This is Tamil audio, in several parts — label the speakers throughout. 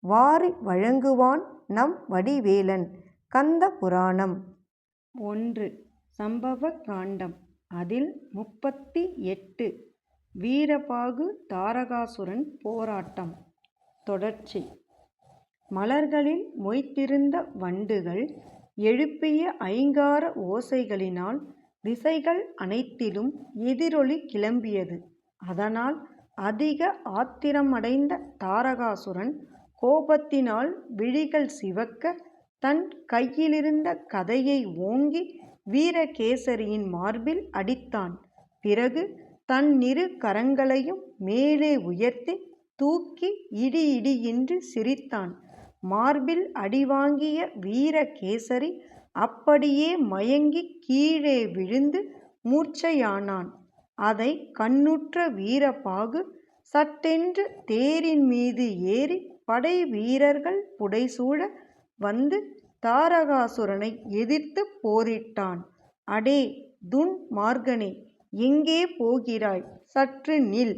Speaker 1: வாரி வழங்குவான் நம் வடிவேலன். கந்த புராணம். ஒன்று. சம்பவ காண்டம். அதில் முப்பத்தி எட்டு. வீரபாகு தாரகாசுரன் போராட்டம். தொடர்ச்சி. மலர்களில் மொய்த்திருந்த வண்டுகள் எழுப்பிய ஐங்கார ஓசைகளினால் திசைகள் அனைத்திலும் எதிரொலி கிளம்பியது. அதனால் அதிக ஆத்திரமடைந்த தாரகாசுரன் கோபத்தினால் விழிகள் சிவக்க தன் கையிலிருந்த கதையை ஓங்கி வீரகேசரியின் மார்பில் அடித்தான். பிறகு தன் இரு கரங்களையும் மேலே உயர்த்தி தூக்கி இடி இடி என்று சிரித்தான். மார்பில் அடிவாங்கிய வீரகேசரி அப்படியே மயங்கி கீழே விழுந்து மூர்ச்சையானான். அதை கண்ணுற்ற வீரபாகு சட்டென்று தேரின் மீது ஏறி படை வீரர்கள் புடைசூழ வந்து தாரகாசுரனை எதிர்த்து போரிட்டான். அடே துன் மார்கனே எங்கே போகிறாய்? சற்று நில்.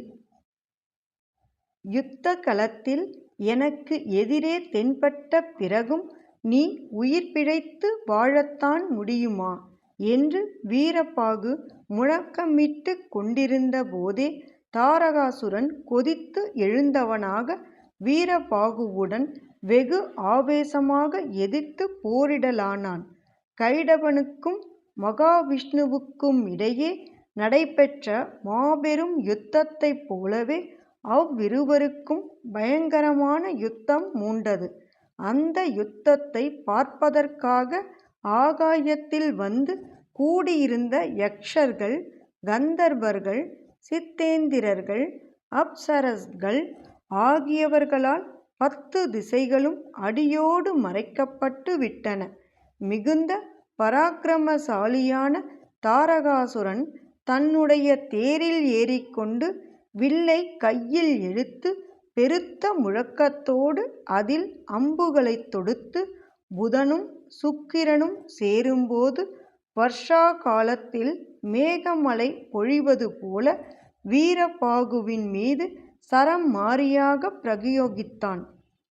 Speaker 1: யுத்த களத்தில் எனக்கு எதிரே தென்பட்ட பிறகும் நீ உயிர் பிழைத்து வாழத்தான் முடியுமா? என்று வீரப்பாகு முழக்கமிட்டு கொண்டிருந்த போதே தாரகாசுரன் கொதித்து எழுந்தவனாக வீரபாகுவுடன் வெகு ஆவேசமாக எதிர்த்து போரிடலானான். கைடவனுக்கும் மகாவிஷ்ணுவுக்கும் இடையே நடைபெற்ற மாபெரும் யுத்தத்தைப் போலவே அவ்விருவருக்கும் பயங்கரமான யுத்தம் மூண்டது. அந்த யுத்தத்தை பார்ப்பதற்காக ஆகாயத்தில் வந்து கூடியிருந்த யக்ஷர்கள் கந்தர்வர்கள் சித்தேந்திரர்கள் அப்சரஸ்கள் ஆகியவர்களால் பத்து திசைகளும் அடியோடு மறைக்கப்பட்டு விட்டன. மிகுந்த பராக்கிரமசாலியான தாரகாசுரன் தன்னுடைய தேரில் ஏறிக்கொண்டு வில்லை கையில் இழுத்து பெருத்த முழக்கத்தோடு அதில் அம்புகளைத் தொடுத்து புதனும் சுக்கிரனும் சேரும்போது வர்ஷா காலத்தில் மேகமலை பொழிவது போல வீரபாகுவின் மீது சரம் மாறியாக பிரயோகித்தான்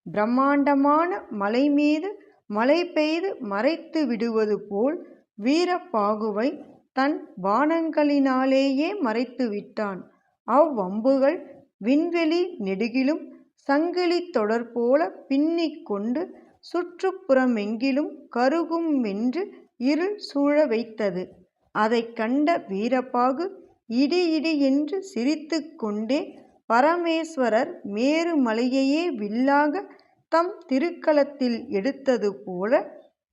Speaker 1: பிரம்மாண்டமான மலை மீது மழை பெய்து மறைத்து விடுவது போல் வீரப்பாகுவை தன் பானங்களினாலேயே மறைத்து விட்டான். அவ்வம்புகள் விண்வெளி நெடுகிலும் சங்கிலி தொடர் போல பின்னிக் கொண்டு சுற்றுப்புறமெங்கிலும் கருகுமென்று இருள் சூழ வைத்தது. அதைக் கண்ட வீரபாகு இடி இடி என்று சிரித்து கொண்டே பரமேஸ்வரர் மேரு மலையையே வில்லாக தம் திருக்களத்தில் எடுத்தது போல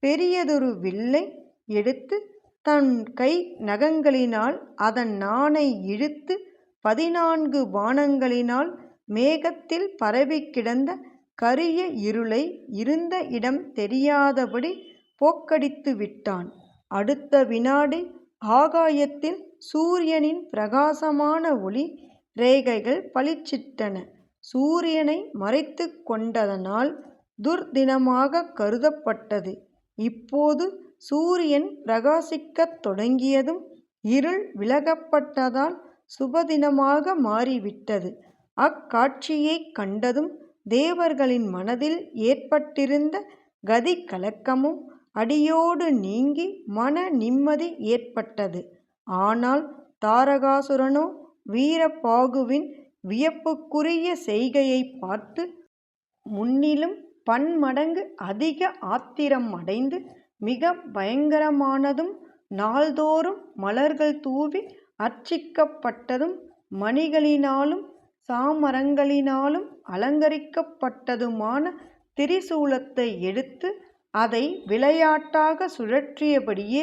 Speaker 1: பெரியதொரு வில்லை எடுத்து தன் கை நகங்களினால் அதன் நாணை இழுத்து பதினான்கு வானங்களினால் மேகத்தில் பரவி கிடந்த கரிய இருளை இருந்த இடம் தெரியாதபடி போக்கடித்து விட்டான். அடுத்த வினாடி ஆகாயத்தில் சூரியனின் பிரகாசமான ஒளி ரேகைகள் பளிச்சிட்டன. சூரியனை மறைத்து கொண்டதனால் துர்தினமாக கருதப்பட்டது. இப்போது சூரியன் பிரகாசிக்கத் தொடங்கியதும் இருள் விலகப்பட்டதால் சுபதினமாக மாறிவிட்டது. அக்காட்சியைக் கண்டதும் தேவர்களின் மனதில் ஏற்பட்டிருந்த கதி கலக்கமும் அடியோடு நீங்கி மன நிம்மதி ஏற்பட்டது. ஆனால் தாரகாசுரனோ வீரபாகுவின் வியப்புக்குரிய செய்கையை பார்த்து முன்னிலும் பன்மடங்கு அதிக ஆத்திரம் அடைந்து மிக பயங்கரமானதும் நாள்தோறும் மலர்கள் தூவி அர்ச்சிக்கப்பட்டதும் மணிகளினாலும் சாமரங்களினாலும் அலங்கரிக்கப்பட்டதுமான திரிசூலத்தை எடுத்து அதை விளையாட்டாக சுழற்றியபடியே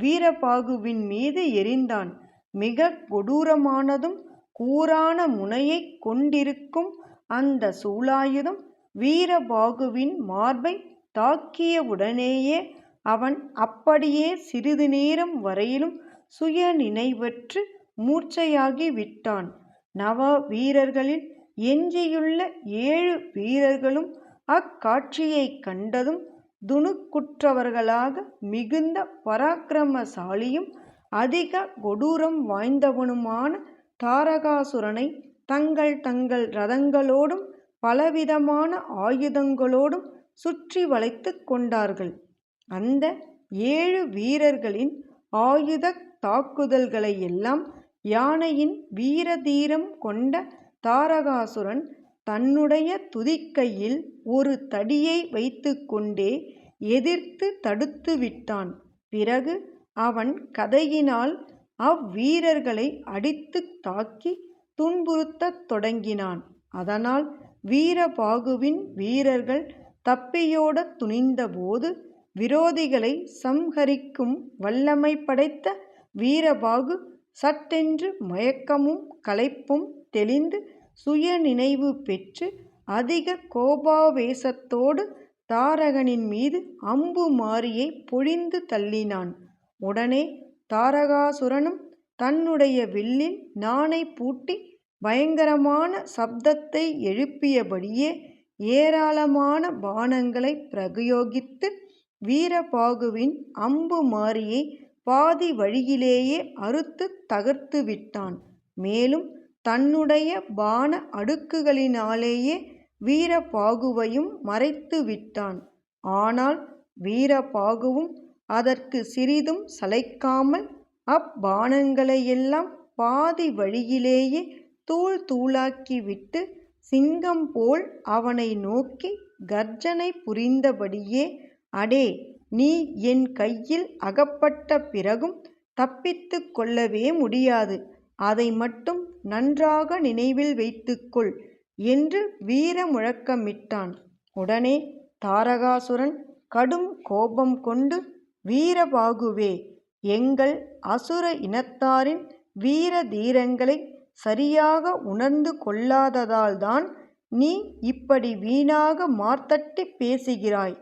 Speaker 1: வீரபாகுவின் மீது எரிந்தான். மிக கொடூரமானதும் கூரான முனையைக் கொண்டிருக்கும் அந்த சூலாயுதம் வீரபாகுவின் மார்பை தாக்கியவுடனேயே அவன் அப்படியே சிறிது நேரம் வரையிலும் சுய நினைவற்று மூர்ச்சையாகி விட்டான். நவ வீரர்களில் எஞ்சியுள்ள ஏழு வீரர்களும் அக்காட்சியைக் கண்டதும் துணுக்குற்றவர்களாக மிகுந்த பராக்கிரமசாலியும் அதிக கொடூரம் வாய்ந்தவனுமான தாரகாசுரனை தங்கள் தங்கள் ரதங்களோடும் பலவிதமான ஆயுதங்களோடும் சுற்றி வளைத்துக் கொண்டார்கள். அந்த ஏழு வீரர்களின் ஆயுதத் தாக்குதல்களையெல்லாம் யானையின் வீரதீரம் கொண்ட தாரகாசுரன் தன்னுடைய துதிக்கையில் ஒரு தடியை வைத்துக்கொண்டே கொண்டே தடுத்து தடுத்துவிட்டான். பிறகு அவன் கதையினால் அவ்வீரர்களை அடித்துத் தாக்கி துன்புறுத்தத் தொடங்கினான். அதனால் வீரபாகுவின் வீரர்கள் தப்பியோடத் துணிந்தபோது விரோதிகளை சம்ஹரிக்கும் வல்லமை படைத்த வீரபாகு சட்டென்று மயக்கமும் களைப்பும் தெளிந்து சுயநினைவு பெற்று அதிக கோபாவேசத்தோடு தாரகனின் மீது அம்பு மாரியை பொழிந்து தள்ளினான். உடனே தாரகாசுரனும் தன்னுடைய வில்லில் நானை பூட்டி பயங்கரமான சப்தத்தை எழுப்பியபடியே ஏராளமான பானங்களை பிரயோகித்து வீரபாகுவின் அம்பு மாரியை பாதி வழியிலேயே அறுத்துத் தகர்த்துவிட்டான். மேலும் தன்னுடைய பான அடுக்குகளினாலேயே வீரபாகுவையும் மறைத்து விட்டான் ஆனால் வீரபாகுவும் அதற்கு சிறிதும் சளைக்காமல் அப்பாணங்களையெல்லாம் பாதி வழியிலேயே தூள் தூளாக்கிவிட்டு சிங்கம்போல் அவனை நோக்கி கர்ஜனை புரிந்தபடியே அடே நீ என் கையில் அகப்பட்ட பிறகும் தப்பித்து கொள்ளவே முடியாது. அதை மட்டும் நன்றாக நினைவில் வைத்துக்கொள் என்று வீர முழக்கமிட்டான். உடனே தாரகாசுரன் கடும் கோபம் கொண்டு வீரபாகுவே எங்கள் அசுர இனத்தாரின் வீர தீரங்களை சரியாக உணர்ந்து கொள்ளாததால்தான் நீ இப்படி வீணாக மார்த்தட்டி பேசுகிறாய்.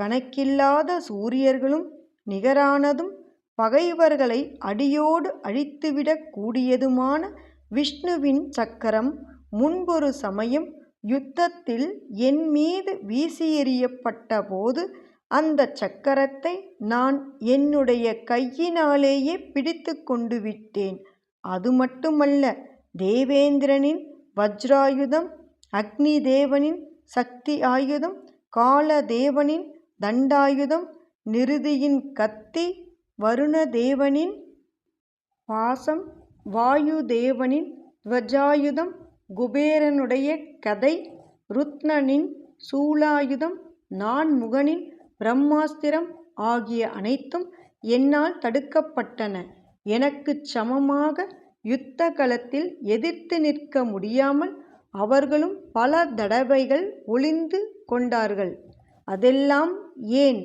Speaker 1: கணக்கில்லாத சூரியர்களும் நிகரானதும் பகைவர்களை அடியோடு அழித்துவிடக் கூடியதுமான விஷ்ணுவின் சக்கரம் முன்பொரு சமயம் யுத்தத்தில் என் மீது வீசியெறியப்பட்டபோது அந்தச் சக்கரத்தை நான் என்னுடைய கையினாலேயே பிடித்து கொண்டு விட்டேன். அது மட்டுமல்ல தேவேந்திரனின் வஜ்ராயுதம் அக்னி தேவனின் சக்தி ஆயுதம் காலதேவனின் தண்டாயுதம் நிருதியின் கத்தி வருணதேவனின் பாசம் வாயுதேவனின் துவஜாயுதம் குபேரனுடைய கதை ருத்னனின் சூலாயுதம் நான்முகனின் பிரம்மாஸ்திரம் ஆகிய அனைத்தும் என்னால் தடுக்கப்பட்டன. எனக்குச் சமமாக யுத்த களத்தில் எதிர்த்து நிற்க முடியாமல் அவர்களும் பல தடவைகள் ஒளிந்து கொண்டார்கள். அதெல்லாம் ஏன்?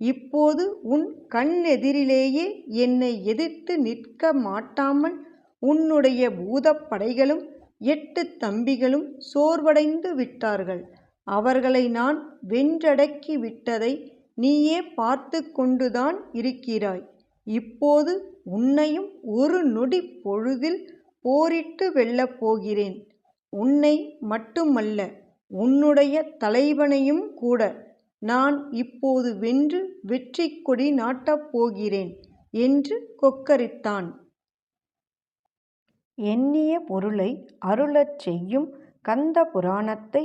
Speaker 1: இப்போது உன் கண்ணெதிரிலேயே என்னை எதிர்த்து நிற்க மாட்டாமல் உன்னுடைய பூதப்படைகளும் எட்டு தம்பிகளும் சோர்வடைந்து விட்டார்கள். அவர்களை நான் வென்றடக்கி விட்டதை நீயே பார்த்து கொண்டுதான் இருக்கிறாய். இப்போது உன்னையும் ஒரு நொடி பொழுதில் போரிட்டு வெல்லப் போகிறேன். உன்னை மட்டுமல்ல உன்னுடைய தலைவனையும் கூட நான் இப்போது வென்று வெற்றி கொடி நாட்டப் போகிறேன் என்று கொக்கரித்தான். எண்ணிய பொருளை அருளச் செய்யும் கந்த புராணத்தை